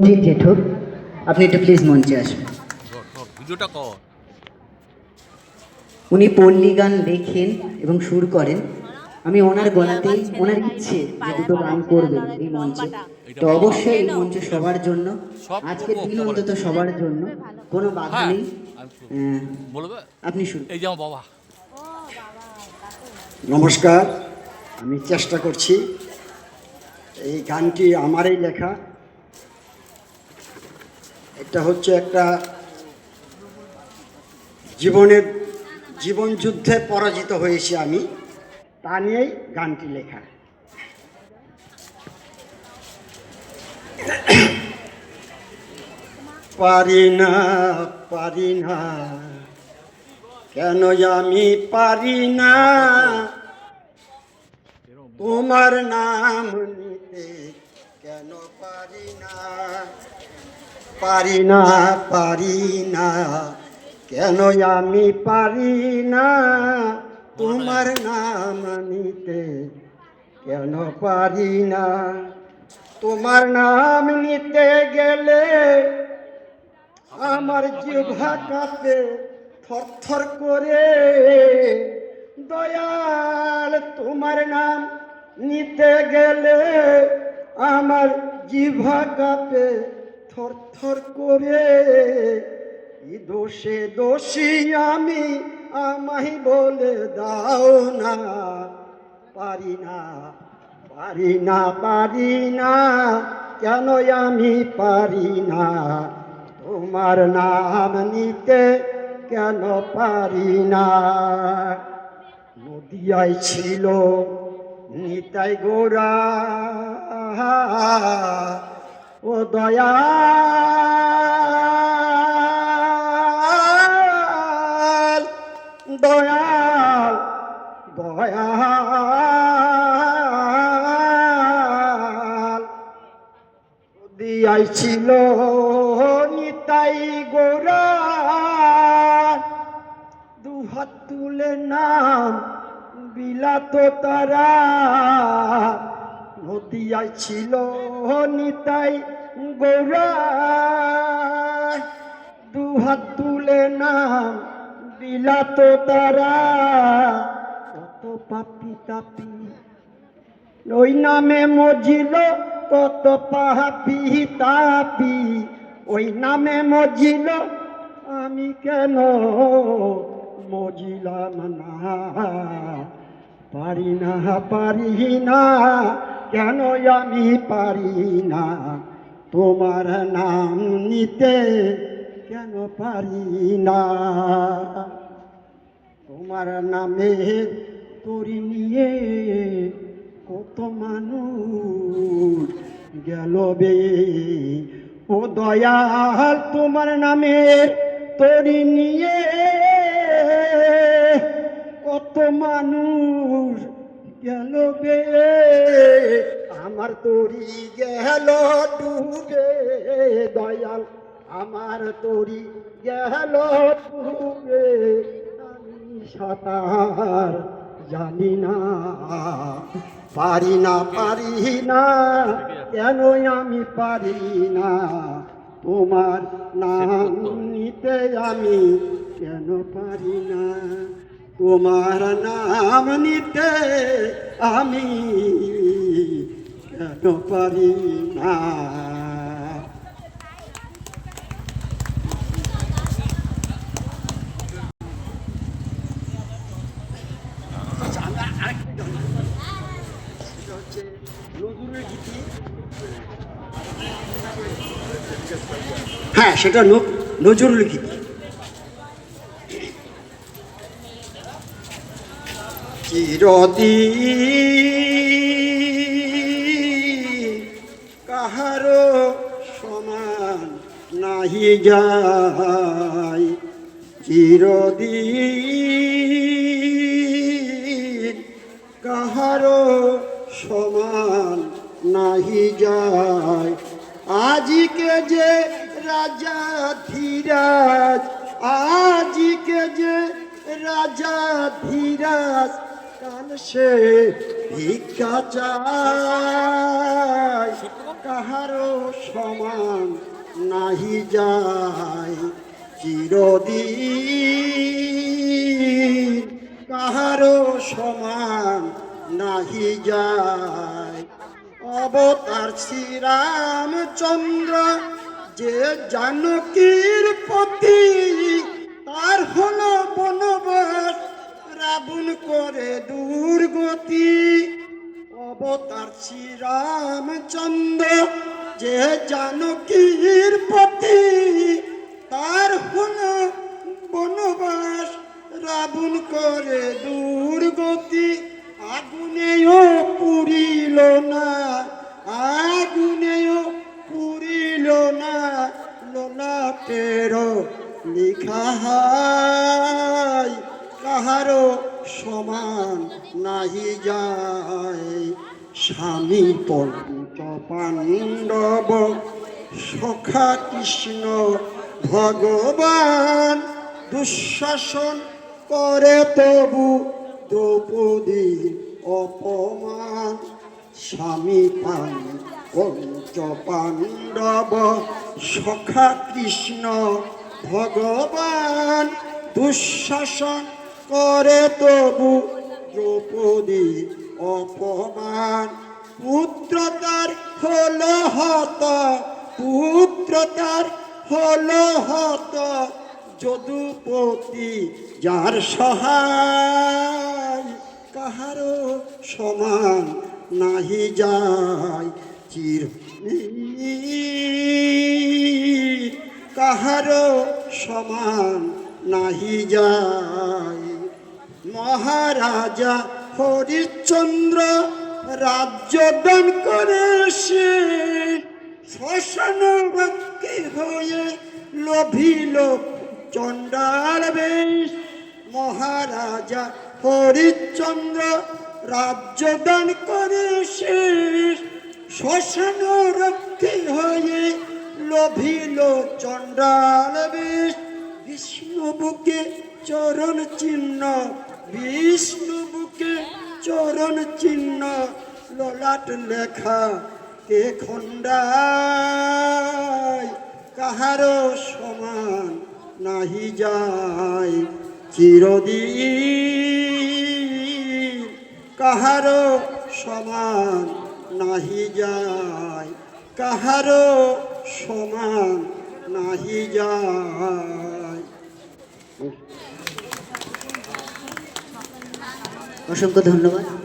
জি জেঠু আপনি একটু প্লিজ মঞ্চে আসুন। উনি পল্লী গান লেখেন এবং সুর করেন। আমি ওনার গলাতেই ওনার ইচ্ছে যে দুটো গান করবেন এই মঞ্চে। তো অবশ্যই এই মঞ্চ সবার জন্য সব আজকের দিন অন্তত সবার জন্য কোনো বাধা হ্যাঁ নেই। বলবে? আপনি শুরু। এই বাবা। নমস্কার। আমি চেষ্টা করছি। এই গানটি আমারই লেখা। এটা হচ্ছে একটা জীবনের জীবন যুদ্ধে পরাজিত হয়েছি আমি। তা নিয়েই গানটি লেখা। পারি না পারি না। কেন আমি পারি না? তোমার নাম নিতে কেন পারি না? পারি না পারি না, কেন আমি পারি না? তোমার নাম নিতে কেন পারি না? তোমার নাম নিতে গেলে আমার জিভা কাঁপে থরথর করে। দয়াল, তোমার নাম নিতে গেলে আমার জিভা কাপে, থর থর করে। দোষে দোষী আমি আমাই বলে দাও না। পারি না পারি না পারি না কেন আমি পারি না? তোমার নাম নিতে কেন পারি না? নদিয়ায় ছিল নিতাই গোরা। ও দয়াল দয়াল দয়াল। দিয়াই ছিল নিতাই গোরা। দুহাত তুলে নাম বিলাত তারা, নদিয়ায় ছিল নিতাই গোরা দুহাত তুলে নাম বিলাত তারা, কত পাপি তাপি। ওই নামে মজিল, কত পাপি তাপি। ওই নামে মজিল, আমি কেন মজিলাম না? পারি না পারি না কেন আমি পারি না তোমার নাম নিতে কেন পারি না তোমার নামে তরি নিয়ে কত মানুষ গেল বে। ও দয়াল, তোমার নামের তরি নিয়ে কত মানুষ গেল বে। আমার তরি গেল ডুবে। দয়াল আমার তরি গেল ডুবে। আমি সাঁতার জানি না পারি না পারি না। কেন আমি পারি না? তোমার নাম নিতে আমি কেন পারি না? তোমার নাম নিতে আমি কেন পারি না? হ্যাঁ সেটা নজরুল গীতি চিরদিন কাহারো সমান নাহি যায়। চিরদিন কাহারো সমান নাহি যায়। আজিকে যে রাজা ধীরাজ, আজিকে যে রাজা ধীরাজ কাল সে ভিক্ষা চাই কাহারও সমান নাহি যায় চিরদিন। কাহারও সমান নাহি যায়। অবতার শ্রীরামচন্দ্র যে জানকীর পতি, তার হলো বনবাস রাবণ করে দুর্গতি অবতার শ্রীরামচন্দ্র, যে জানকীর পতি, তার হলো বনবাস রাবণ করে দুর্গতি আগুনেও পুরিল না, আগুনেও পুরিল না লোলাটের লিখা হাই কাহারও সমান নাহি যায়। স্বামী পঞ্চ পাণ্ডব, সখা কৃষ্ণ, ভগবান দুঃশাসন করে তবু দ্রৌপদীর অপমান। স্বামী পান পঞ্চ পাণ্ডব, সখা কৃষ্ণ, ভগবান দুঃশাসন করে তবু দ্রৌপদী অপমান। পুত্র তার হল হত পুত্র তার হল হত, যদুপতি যার সহায় কাহারও সমান নাহি যায়। চির কাহারও সমান নাহি যায়। মহারাজা হরিশ্চন্দ্র রাজ্য দান করে সে শ্মশান ভক্তি হয়ে লোভিল চণ্ডাল বেশ। মহারাজা হরিশ্চন্দ্র রাজ্য দান করে সে শ্মশান রক্ষী হয়ে লোভিল চণ্ডাল বেশ। বিষ্ণু বুকে চরণ চিহ্ন বিষ্ণু বুকে চরণ চিহ্ন, ললাট লেখা, কে খণ্ডায়? কাহারও সমান নাহি যায়, চিরদিন কাহারও সমান নাহি যায় কাহারও সমান নাহি যায়। অসংখ্য ধন্যবাদ।